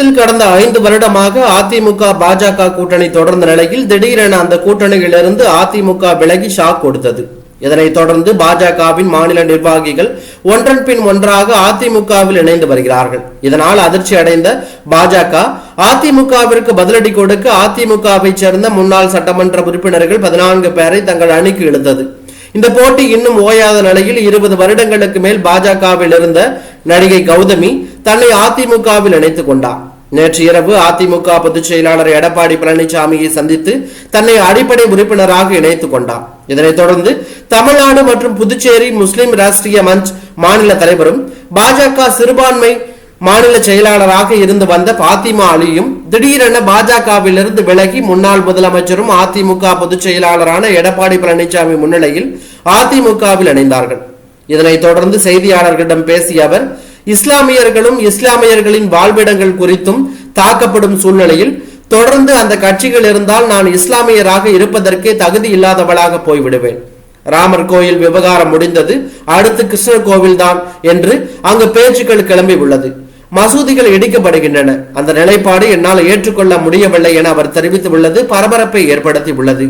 தமிழகத்தில் கடந்த ஐந்து வருடமாக அதிமுக பாஜக கூட்டணி தொடர்ந்த நிலையில் திடீரென அந்த கூட்டணியிலிருந்து அதிமுக விலகி ஷாக் கொடுத்தது. இதனைத் தொடர்ந்து பாஜகவின் மாநில நிர்வாகிகள் ஒன்றன் பின் ஒன்றாக அதிமுகவில் இணைந்து வருகிறார்கள். இதனால் அதிர்ச்சி அடைந்த பாஜக அதிமுகவிற்கு பதிலடி கொடுக்க அதிமுகவை சேர்ந்த முன்னாள் சட்டமன்ற உறுப்பினர்கள் பதினான்கு பேரை தங்கள் அணிக்கு இழுத்தது. இந்த போட்டி இன்னும் ஓயாத நிலையில் இருபது வருடங்களுக்கு மேல் பாஜகவில் இருந்த நடிகை கௌதமி தன்னை அதிமுகவில் இணைத்துக் கொண்டார். நேற்று இரவு அதிமுக பொதுச் செயலாளர் எடப்பாடி பழனிசாமியை சந்தித்து தன்னை அடிப்படை உறுப்பினராக இணைத்துக் கொண்டார். இதனைத் தொடர்ந்து தமிழ்நாடு மற்றும் புதுச்சேரி முஸ்லிம் ராஷ்டிரிய மஞ்ச் மாநில தலைவரும் பாஜக சிறுபான்மை மாநில செயலாளராக இருந்து வந்த பாத்திமா அலியும் திடீரென பாஜகவிலிருந்து விலகி முன்னாள் முதலமைச்சரும் அதிமுக பொதுச் செயலாளரான எடப்பாடி பழனிசாமி முன்னிலையில் அதிமுகவில் இணைந்தார்கள். இதனைத் தொடர்ந்து செய்தியாளர்களிடம் பேசிய அவர் இஸ்லாமியர்களும் இஸ்லாமியர்களின் வாழ்விடங்கள் குறித்தும் தாக்கப்படும் சூழ்நிலையில் தொடர்ந்து அந்த கட்சிகள் இருந்தால் நான் இஸ்லாமியராக இருப்பதற்கே தகுதி இல்லாதவளாக போய்விடுவேன். ராமர் கோயில் விவகாரம் முடிந்தது அடுத்து கிருஷ்ணர் கோவில் தான் என்று அங்கு பேச்சுக்கள் கிளம்பி உள்ளது. மசூதிகள் இடிக்கப்படுகின்றன. அந்த நிலைப்பாடு என்னால் ஏற்றுக்கொள்ள முடியவில்லை என அவர் தெரிவித்துள்ளது பரபரப்பை ஏற்படுத்தி உள்ளது.